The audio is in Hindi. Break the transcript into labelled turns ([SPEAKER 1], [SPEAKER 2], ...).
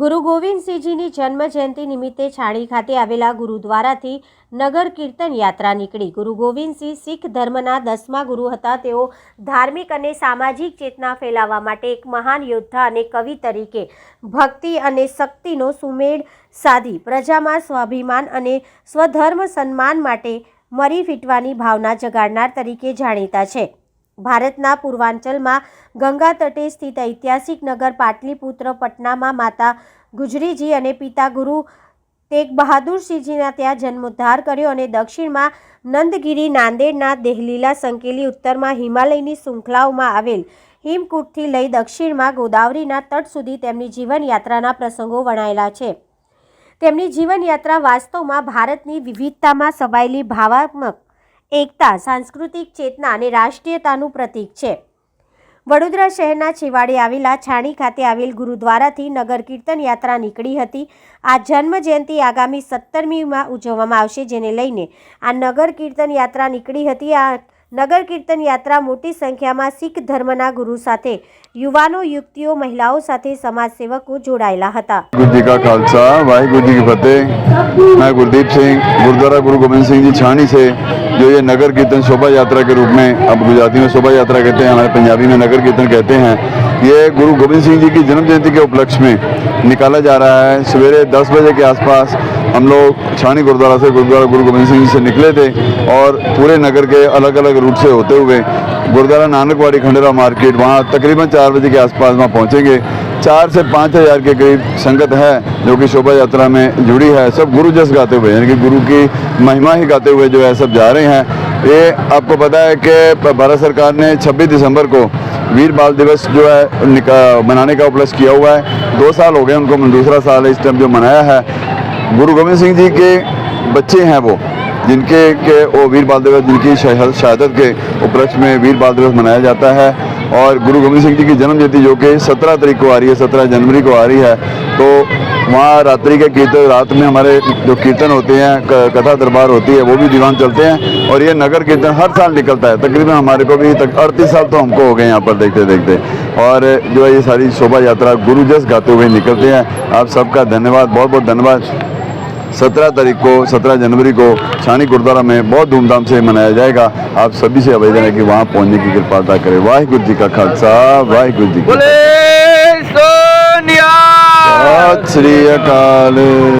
[SPEAKER 1] ગુરુ ગોવિંદસિંહજીની જન્મ જયંતિ નિમિત્તે છાણી ખાતે આવેલા ગુરુદ્વારાથી નગર કીર્તન યાત્રા નીકળી. ગુરુ ગોવિંદસિંહ શીખ ધર્મના દસમા ગુરુ હતા. તેઓ ધાર્મિક અને સામાજિક ચેતના ફેલાવવા માટે એક મહાન યોદ્ધા અને કવિ તરીકે ભક્તિ અને શક્તિનો સુમેળ સાધી. પ્રજામાં સ્વાભિમાન અને સ્વધર્મ સન્માન માટે મરી ફીટવાની ભાવના જગાડનાર તરીકે જાણીતા છે. ભારતના પૂર્વાંચલમાં ગંગા તટે સ્થિત ઐતિહાસિક નગર પાટલીપુત્ર પટનામાં માતા ગુજરીજી અને પિતા ગુરુ તેગ બહાદુરસિંહજીના ત્યાં જન્મોદ્ધાર કર્યો અને દક્ષિણમાં નંદગીરી નાંદેડના દેહલીલા સંકેલી ઉત્તરમાં હિમાલયની શૃંખલાઓમાં આવેલ હિમકૂટથી લઈ દક્ષિણમાં ગોદાવરીના તટ સુધી તેમની જીવનયાત્રાના પ્રસંગો વણાયેલા છે. તેમની જીવનયાત્રા વાસ્તવમાં ભારતની વિવિધતામાં સવાયેલી ભાવાત્મક એકતા, સાંસ્કૃતિક ચેતના અને રાષ્ટ્રીયતાનું પ્રતીક છે. વડોદરા શહેરના છેવાડે આવેલા છાણી ખાતે આવેલ ગુરુદ્વારાથી નગર કીર્તન યાત્રા નીકળી હતી. આ જન્મ જયંતિ આગામી સત્તરમીમાં ઉજવવામાં આવશે, જેને લઈને આ નગર કીર્તન યાત્રા નીકળી હતી. આ નગર કીર્તન યાત્રા મોટી સંખ્યામાં શીખ ધર્મના ગુરુ સાથે યુવાનો યુવતીઓ મહિલાઓ સાથે સમાજસેવકો જોડાયેલા હતા
[SPEAKER 2] गुरु जी का खालसा वाहिगुरु जी की फतेह मैं गुरदीप सिंह गुरुद्वारा गुरु गोविंद सिंह जी छानी से जो ये नगर कीर्तन शोभा यात्रा के रूप में अब गुजराती में शोभा यात्रा कहते हैं हमारे पंजाबी में नगर कीर्तन कहते हैं ये गुरु गोविंद सिंह जी की जन्म जयंती के उपलक्ष्य में निकाला जा रहा है। सवेरे दस बजे के आसपास हम लोग छानी गुरुद्वारा से गुरुद्वारा गुरु गोविंद सिंह जी से निकले थे और पूरे नगर के अलग अलग रूट से होते हुए गुरुद्वारा नानकवाड़ी खंडेरा मार्केट, वहाँ तकरीबन चार बजे के आसपास वहाँ पहुँचेंगे। चार से पाँच हज़ार के करीब संगत है जो कि शोभा यात्रा में जुड़ी है। सब गुरु जस गाते हुए, यानी कि गुरु की महिमा ही गाते हुए जो है सब जा रहे हैं। ये आपको पता है कि भारत सरकार ने 26 दिसंबर को वीर बाल दिवस जो है मनाने का उपलक्ष्य किया हुआ है। दो साल हो गए उनको दूसरा साल इस टाइम जो मनाया है। गुरु गोविंद सिंह जी के बच्चे हैं वो, जिनके, के, वो वीर बाल दिवस, जिनकी शहादत के उपलक्ष्य में वीर बाल दिवस मनाया जाता है। और गुरु गोविंद सिंह जी की जन्म जयंती जो कि सत्रह तारीख को आ रही है, सत्रह जनवरी को आ रही है। तो वहाँ रात्रि के कीर्तन रात में हमारे जो कीर्तन होते हैं कथा दरबार होती है, वो भी दीवान चलते हैं और ये नगर कीर्तन हर साल निकलता है। तकरीबन हमारे को भी तक अड़तीस साल तो हमको हो गए यहाँ पर देखते देखते। और जो है ये सारी शोभा यात्रा गुरु जस गाते हुए निकलते हैं। आप सबका धन्यवाद बहुत बहुत धन्यवाद। सत्रह तारीख को सत्रह जनवरी को छानी गुरुद्वारा में बहुत धूमधाम से मनाया जाएगा। आप सभी से आवेदन है कि वहाँ पहुँचने की कृपाता करें। वाहिगुरु जी का खालसा वाहिगुरु जी की। सत श्री अकाल।